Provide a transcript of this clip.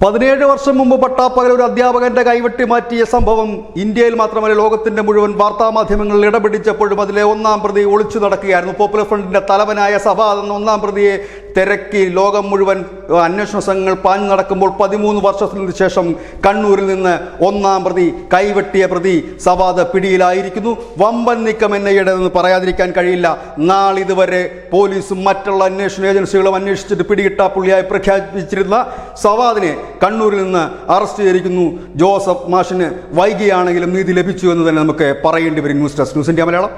പതിനേഴ് വർഷം മുമ്പ് പട്ടാപ്പകൽ ഒരു അധ്യാപകന്റെ കൈവെട്ടി മാറ്റിയ സംഭവം ഇന്ത്യയിൽ മാത്രമല്ല ലോകത്തിന്റെ മുഴുവൻ വാർത്താ മാധ്യമങ്ങളിൽ ഇടപിടിച്ചപ്പോഴും അതിലെ ഒന്നാം പ്രതി ഒളിച്ചു നടക്കുകയായിരുന്നു. പോപ്പുലർ ഫ്രണ്ടിന്റെ തലവനായ സഭ എന്ന ഒന്നാം പ്രതിയെ തിരക്കി ലോകം മുഴുവൻ അന്വേഷണ സംഘങ്ങൾ പാഞ്ഞു നടക്കുമ്പോൾ പതിമൂന്ന് വർഷത്തിന് ശേഷം കണ്ണൂരിൽ നിന്ന് ഒന്നാം പ്രതി കൈവെട്ടിയ പ്രതി സവാദ് പിടിയിലായിരിക്കുന്നു. വമ്പൻ നീക്കം എൻ ഐയുടെ എന്ന് പറയാതിരിക്കാൻ കഴിയില്ല. നാളിതുവരെ പോലീസും മറ്റുള്ള അന്വേഷണ ഏജൻസികളും അന്വേഷിച്ചിട്ട് പിടികിട്ടാ പുള്ളിയായി പ്രഖ്യാപിച്ചിരുന്ന സവാദിനെ കണ്ണൂരിൽ നിന്ന് അറസ്റ്റ് ചെയ്തിരിക്കുന്നു. ജോസഫ് മാഷിന് വൈകിയാണെങ്കിലും നീതി ലഭിച്ചു എന്ന് തന്നെ നമുക്ക് പറയേണ്ടി വരും news desk news India Malayalam.